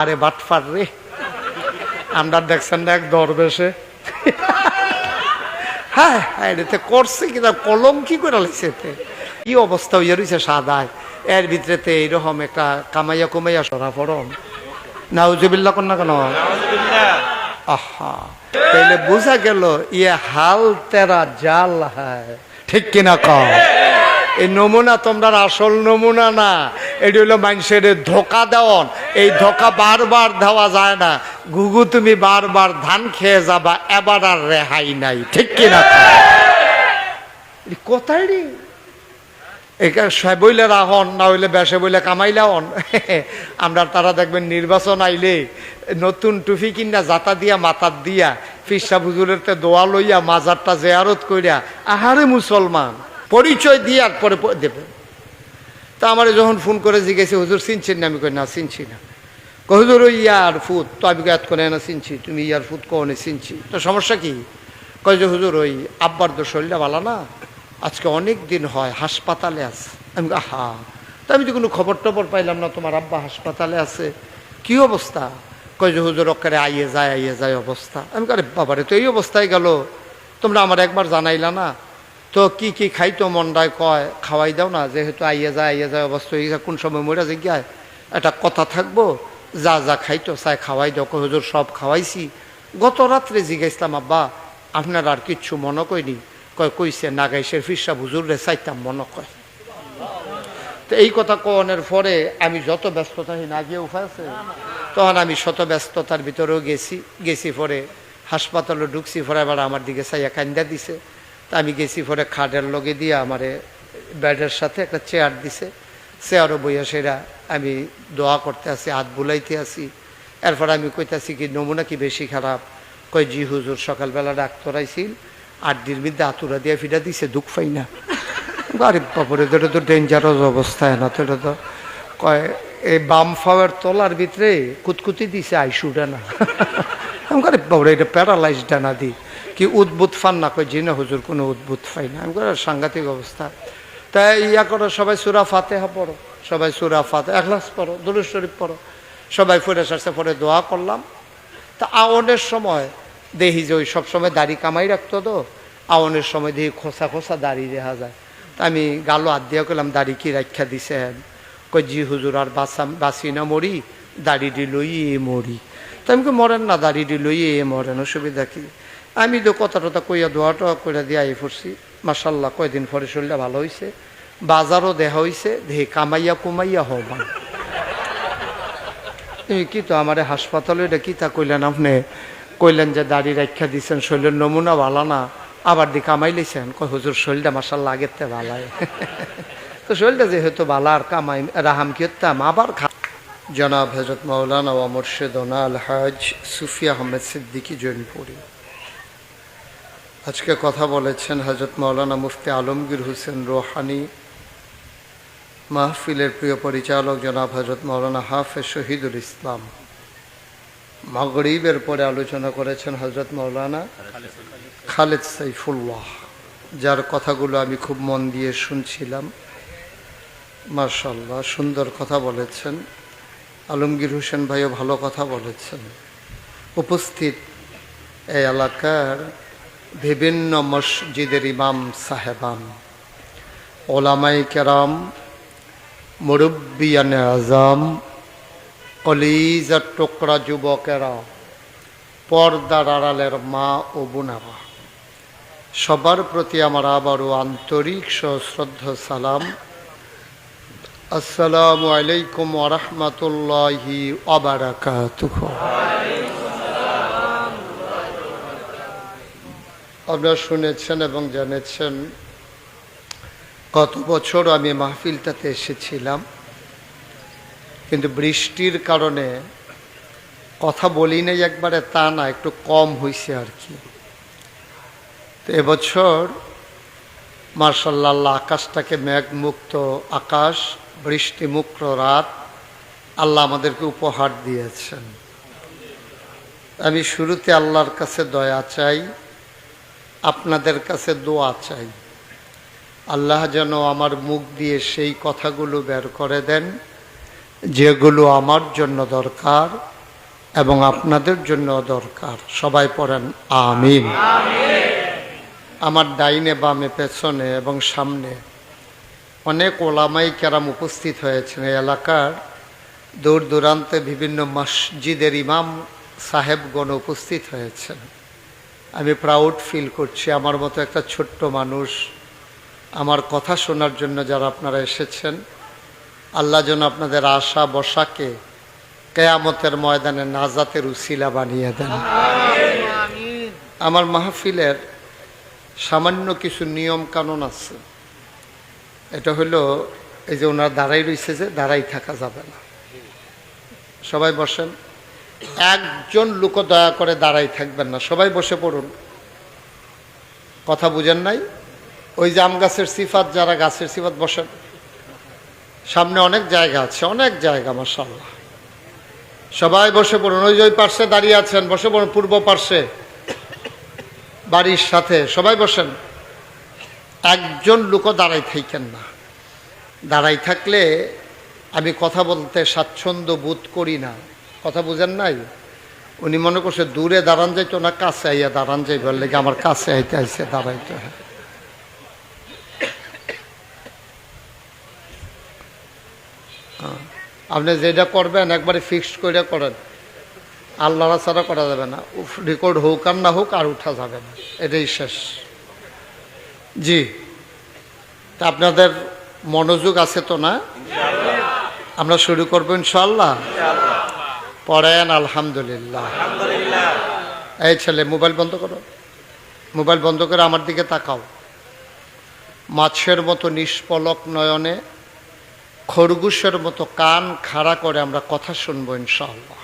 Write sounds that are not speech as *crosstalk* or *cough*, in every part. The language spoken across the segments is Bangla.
আরে বাটফার রে। আমরা দেখছেন না এক দরবেশে। হ্যাঁ হ্যাঁ এতে করছে কিনা কলম কি করে লাগছে এতে? কি অবস্থা হইয়া রয়েছে সাদায়? এর ভিতরেতে এইরকম একটা কামাইয়া কুমাইয়া সরা ফরম নাউজুবিল্লা কন্যা কেন? আহা তাইলে বোঝা গেল ইয়ে হাল তেরা জাল হায়। ঠিক কিনা কও? এই নমুনা তোমরা আসল নমুনা না। এটি হলো মানুষের ধোকা দেওয়ন। এই ধোকা বারবার দেওয়া যায় না। গুগু, তুমি বারবার ধান খেয়ে যাবা, এবার আর রেহাই নাই। ঠিক কিনা কোথায় রে? বইলে রাহন, না হইলে বেসে বইলে কামাইলে হন *laughs* আমরা তারা দেখবেন নির্বাচন আইলে নতুন টুফি কিনা জাতা দিয়া, মাথার দিয়া ফিসা বুজুরের তে দোয়া লইয়া, মাজারটা জেয়ারত কইরা, আহারে মুসলমান। পরিচয় দিয়ে আর পরে তা আমার যখন ফোন করে জিজ্ঞেসে, হুজুর, চিনছেন না? আমি কই, না, চিনছি না। হুজুর, ওই ইয়ার ফুট, তো আমি এত করে না চিনছি। তুমি ইয়ার ফুট কনে চিনছি। তো সমস্যা কি? কয় যে, হুজুর, ওই আব্বার তো শরীরটা ভালো না। আজকে অনেক দিন হয় হাসপাতালে আছে। আমি আহা, তা আমি তো কোনো খবর টবর পাইলাম না, তোমার আব্বা হাসপাতালে আছে। কি অবস্থা? কয় যে, হুজুর অক্কারে আইয়ে যায় আইয়ে যায় অবস্থা। আমি কারে বাবারে, তো এই অবস্থায় গেল। তোমরা আমার একবার জানাইলা না? তো কি কি খাইতো মন্ডায় কয়, খাওয়াই দাও না, যেহেতু আইয়ে যায় আইয়ে যায় অবস্থা হয়ে কোন সময় মরে যে গিয়ায় একটা কথা থাকব, যা যা খাইতো চাই খাওয়াই দাও হুজুর সব খাওয়াইছি। গত রাত্রে জিজ্ঞাসলাম, আব্বা, আপনার আর কিচ্ছু মনে কইনি? কয়, কইছে, নাগাইশের ফিসা হুজুর রে চাইতাম মনে কয়। তো এই কথা কনের পরে আমি যত ব্যস্ততাহীন আগে উপায় আছে, তখন আমি শত ব্যস্ততার ভিতরেও গেছি গেছি পরে হাসপাতালে ঢুকছি, পরে আবার আমার দিকে চাইয়া কান্দা দিছে। তা আমি গেছি, পরে খাটের লগে দিয়ে আমারে ব্যাডের সাথে একটা চেয়ার দিছে। চেয়ারও বইয়া সেরা আমি দোয়া করতে আসি হাত বুলাইতে আসি এরপর আমি কইতাছি কি, নমুনা কি বেশি খারাপ? কই জি, হুজুর, সকালবেলা ডাক্তার আইছিল আট দিন মধ্যে আতুরা দিয়ে ফিরা দিছে, দুঃখ পাই না। আরে বাপরে এটা তো ডেঞ্জারাস অবস্থা, না তো এটা তো কয়, এই বাম ফাওয়ার তলার ভিতরে কুতকুতি দিছে আইসুটা না। *laughs* আমি বাবরে এটা প্যারালাইজ ডানা দি। কি উদ্ভুত ফান না কয় জি না হুজুর কোনো উদ্ভুত ফাই না। আমি করে সাংঘাতিক অবস্থা। তাই ইয়া করো সবাই সুরা ফাতেহা পড়ো সবাই সুরা ফাতে এখলাস পড়ো দুরুজ শরীফ পড়ো। সবাই ফিরে আসতে পরে দোয়া করলাম। তা আওনের সময় দেখি যে ওই সবসময় দাড়ি কামাই রাখতো তো আওনের সময় দেখি খোসা খোসা দাড়ি দেখা যায়। তা আমি গালো হাত করলাম দাড়ি কি রাখা দিছেন? কই জি হুজুর আর বাসা বাসি না মরি দাড়ি দি লই এ মরি। তা আমি কই, মরেন না দাড়ি দি লই এ মরেন অসুবিধা কি? আমি তো কথা টথা কইয়া দোয়া টোয়া করে দিয়ে আই পড়ছি মাসাল্লাহ কয়দিন পরে শরীরটা ভালো হয়েছে বাজারও দেখা হয়েছে দেখি কামাইয়া কুমাইয়া হবান। তুমি কি তো আমার হাসপাতালে এটা কি তা কইলেন আপনি? কইলেন যে দাড়ি রাখা দিচ্ছেন শরীরের নমুনা ভালো না, আবার দি কামাই লইছেন? কই হুজুর, শরীরটা মাসাল লাগেতে ভালাই *laughs* তো শরীরটা যেহেতু ভালো, আর কামাই, রাহাম কি হতাম আবার খা জনাব হজরত মৌলানা ও মুর্শেদনা আল হাজ সুফিয়া আহমেদ সিদ্দিকী জৈনপুরি। আজকে কথা বলেছেন হজরত মৌলানা মুফতি আলমগীর হোসেন রোহানি, মাহফিলের প্রিয় পরিচালক জনাব হজরত মৌলানা হাফেজ শহীদুল ইসলাম। মাগরিবের পরে আলোচনা করেছেন হজরত মৌলানা খালেদ সাইফুল্লাহ, যার কথাগুলো আমি খুব মন দিয়ে শুনছিলাম। মার্শাল্লাহ সুন্দর কথা বলেছেন। আলমগীর হোসেন ভাইও ভালো কথা বলেছেন। উপস্থিত এই এলাকার বিভিন্ন মসজিদের ইমাম সাহেবান, ওলামাই কেরাম, মুরব্বিয়ান আজম কলিজার টোকরা যুবকেরা, পর্দার আড়ালের মা ও বোনারা। সবার প্রতি আমার আবারও আন্তরিক সশ্রদ্ধ সালাম। আসসালামু আলাইকুম ওরহমতুল্লাহি অবরাকাতুহ আপনারা শুনেছেন এবং জেনেছেন, গত বছর আমি মাহফিলটাতে এসেছিলাম। কিন্তু বৃষ্টির কারণে কথা বলি নাই একবারে, তা না, একটু কম হয়েছে আর কি। তো এবছর মার্শাল্লাহ আকাশটাকে মেঘমুক্ত আকাশ, বৃষ্টিমুক্ত রাত আল্লাহ আমাদেরকে উপহার দিয়েছেন। আমি শুরুতে আল্লাহর কাছে দয়া চাই আপনাদের কাছে দোয়া চাই। আল্লাহ যেন আমার মুখ দিয়ে সেই কথাগুলো বের করে দেন যেগুলো আমার জন্য দরকার এবং আপনাদের জন্য দরকার। সবাই পড়েন আমিন। আমার ডাইনে বামে পেছনে এবং সামনে অনেক ওলামাই কেরাম উপস্থিত হয়েছেন এই এলাকার। দূর দূরান্তে বিভিন্ন মসজিদের ইমাম সাহেবগণ উপস্থিত হয়েছেন। আমি প্রাউড ফিল করছি। আমার মতো একটা ছোট্ট মানুষ, আমার কথা শোনার জন্য যারা আপনারা এসেছেন, আল্লাহ যেন আপনাদের আশা, বসাকে কেয়ামতের ময়দানে নাজাতের উসিলা বানিয়ে দেন। আমার মাহফিলের সামান্য কিছু নিয়ম কানুন আছে। এটা হলো, এই যে ওনার দাঁড়াই রয়েছে যে দাঁড়াই থাকা যাবে না। সবাই বসেন। একজন লোক দয়া করে দাঁড়াই থাকবেন না, সবাই বসে পড়ুন। কথা বুঝেন নাই? ওই যে আম গাছের সিফাত, যারা গাছের সিফাত বসেন। সামনে অনেক জায়গা আছে, অনেক জায়গা মাসাল্লাহ সবাই বসে পড়ুন, ওই যে ওই পার্শ্বে দাঁড়িয়ে আছেন, বসে পড়ুন, পূর্ব পার্শ্বে। বাড়ির সাথে, সবাই বসেন। একজন লোকও দাঁড়াই থাকেন না। দাঁড়াই থাকলে আমি কথা বলতে স্বাচ্ছন্দ্য বোধ করি না। কথা বুঝেন নাই? উনি মনে করছে দূরে দাঁড়ান যাইতো না, কাছে আইয়া দাঁড়ান যাই কি আমার কাছে আইতে আইসে দাঁড়াইতে। আপনি যেটা করবেন একবারে ফিক্সড করে করেন। আল্লাহরা ছাড়া করা যাবে না। রেকর্ড হোক আর না হোক আর উঠা যাবে না। এটাই শেষ। জি। তা আপনাদের মনোযোগ আছে তো না? আমরা শুরু করব ইনশাল্লাহ পড়েন আলহামদুলিল্লাহ। এই ছেলে মোবাইল বন্ধ করো। মোবাইল বন্ধ করে আমার দিকে তাকাও। মাছের মতো নিষ্পলক নয়নে খরগোশের মতো কান খাড়া করে আমরা কথা শুনব ইনশাআল্লাহ।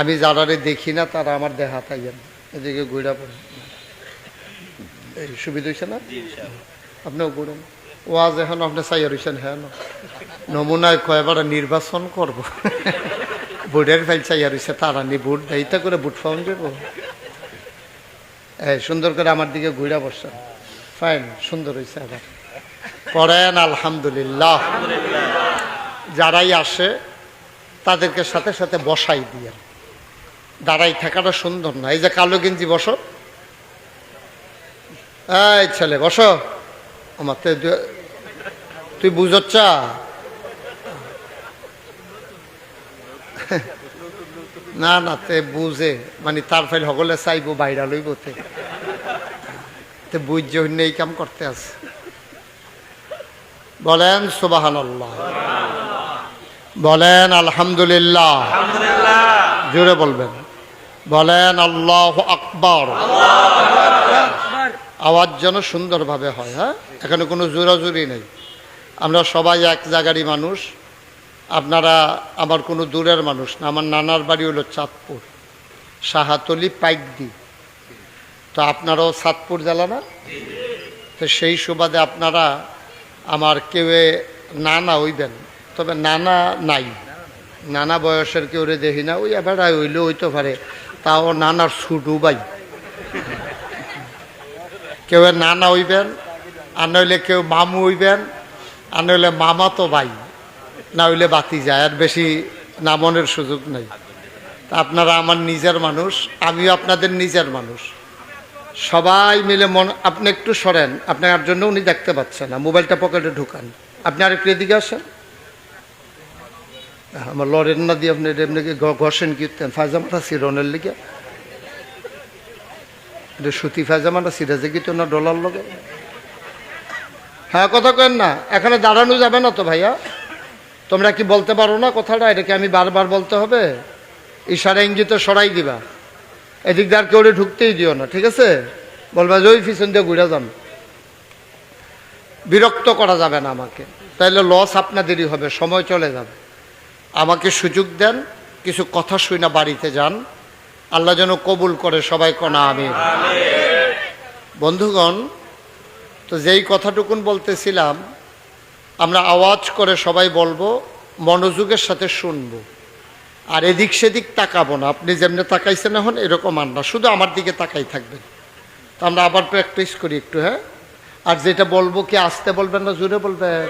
আমি যারারে দেখি না তারা আমার দেহা থাকেন এদিকে ঘুরা পড়ে। এই সুবিধা হয়েছে না? আপনিও ঘুরেন ওয়াজ এখন আপনি চাইয়া রয়েছেন হ্যাঁ নমুনায় কয়েবার নির্বাচন করব। বুটের ফাইল চাইয়া রয়েছে তারা নি বুট দেয়তা করে বুট ফাউন দেব এই সুন্দর করে আমার দিকে ঘুরা বসছেন ফাইন, সুন্দর হয়েছে আবার। পড়েন আলহামদুলিল্লাহ। যারাই আসে, তাদেরকে সাথে সাথে বসাই দিয়ে। দাঁড়াই থাকাটা সুন্দর না। এই যে কালো গেঞ্জি বসো। এই ছেলে, বসো। আমার তো তুই বুঝচ্ছা? *laughs* না না তে বুঝে। মানে তার ফাইল সকলে চাইব বাইরা লইব তে। তে বুঝছে অন্য এই কাম করতে আছে। বলেন সুবাহান বলেন আলহামদুলিল্লাহ। জোরে বলবেন। বলেন আল্লাহ আকবর। আওয়াজ যেন সুন্দরভাবে হয় হ্যাঁ? এখানে কোনো জোরাজুরি নেই। আমরা সবাই এক জায়গারই মানুষ। আপনারা আমার কোনো দূরের মানুষ না, আমার নানার বাড়ি হলো চাঁদপুর, সাহাতলি পাইকদি। তো আপনারাও চাঁদপুর জেলা না? তো সেই সুবাদে আপনারা আমার কেউ নানা হইবেন, তবে নানা নাই। নানা বয়সের কেউ রে দেখি না, ওই এবার হইলেও হইতে পারে, তাও নানার ছুটু বাই। কেউ নানা হইবেন, আর নইলে কেউ মামু হইবেন, আর নইলে মামা তো ভাই না হইলে বাতি যায়, আর বেশি নামনের সুযোগ নেই। আপনারা আমার নিজের মানুষ, আমিও আপনাদের নিজের মানুষ। সবাই মিলে মন, আপনি একটু সরেন, আপনার জন্য উনি দেখতে পাচ্ছেন না, মোবাইলটা পকেটে ঢুকান। আপনি আর একটু এদিকে আসেন। আমার লরেন না দিয়ে আপনি এমনি ঘষেন কীর্তেন ফায়জামাটা সিরনের লিগে। এটা সুতি ফায়জামাটা, সিরাজে কি না ডলার লগে? হ্যাঁ কথা কেন না, এখানে দাঁড়ানো যাবে না তো ভাইয়া। তোমরা কি বলতে পারো না কথাটা? এটাকে আমি বারবার বলতে হবে। ইশারা ইঙ্গিতে সরাই দিবা। এদিক দিয়ে আর কেউ ঢুকতেই দিও না ঠিক আছে? বলবা যে ওই পিছন দিয়ে ঘুরে যান। বিরক্ত করা যাবে না আমাকে। তাইলে লস আপনাদেরই হবে সময় চলে যাবে। আমাকে সুযোগ দেন কিছু কথা শুই না বাড়িতে যান। আল্লাহ যেন কবুল করে সবাই কনা আমি বন্ধুগণ তো যেই কথাটুকুন বলতেছিলাম আমরা আওয়াজ করে সবাই বলব, মনোযোগের সাথে শুনব। আর এদিক সেদিক তাকাবো না। আপনি যেমনি তাকাইছেন এখন, এরকম না। শুধু আমার দিকে তাকাই থাকবেন। তো আমরা আবার প্র্যাকটিস করি একটু হ্যাঁ? আর যেটা বলব কি আসতে বলবেন না জুড়ে বলবেন?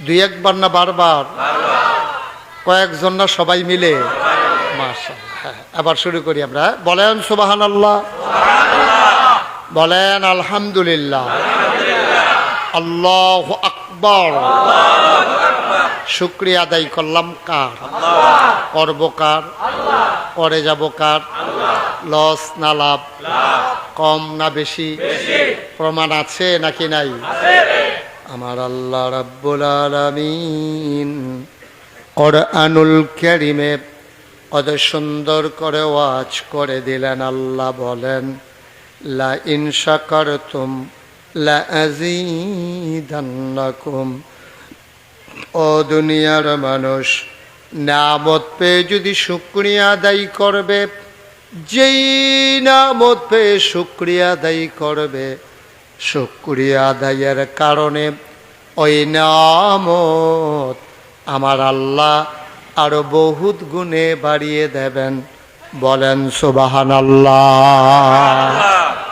দুই একবার না বারবার? কয়েকজন না সবাই মিলে? মাশাআল্লাহ হ্যাঁ আবার শুরু করি আমরা বলেন সুবাহান আল্লাহ বলেন আলহামদুলিল্লাহ। আল্লাহ আকবর। শুক্রিয়া আদায় করলাম কার? করব কার? করে যাব কার? লস না লাভ? কম না বেশি? প্রমাণ আছে নাকি নাই? আমার আল্লাহ রাব্বুল আলামিন কোরআনুল কারীমে কত সুন্দর করে ওয়াজ করে দিলেন। আল্লাহ বলেন, লা ইন শাকারতুম লা আযীদান্নাকুম ও দুনিয়ার মানুষ নামত পেয়ে যদি শুক্রিয়া আদায় করবে, যেই নামত পেয়ে শুক্রিয়া আদায় করবে, শুক্রিয়া আদায়ের কারণে ওই নামত আমার আল্লাহ আরও বহুত গুণে বাড়িয়ে দেবেন। বলেন সুবাহান আল্লাহ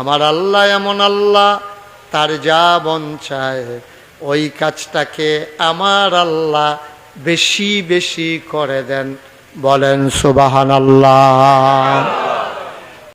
আমার আল্লাহ এমন আল্লাহ, তার যা বন চায়, ওই কাজটাকে আমার আল্লাহ বেশি বেশি করে দেন। বলেন সুবাহান আল্লাহ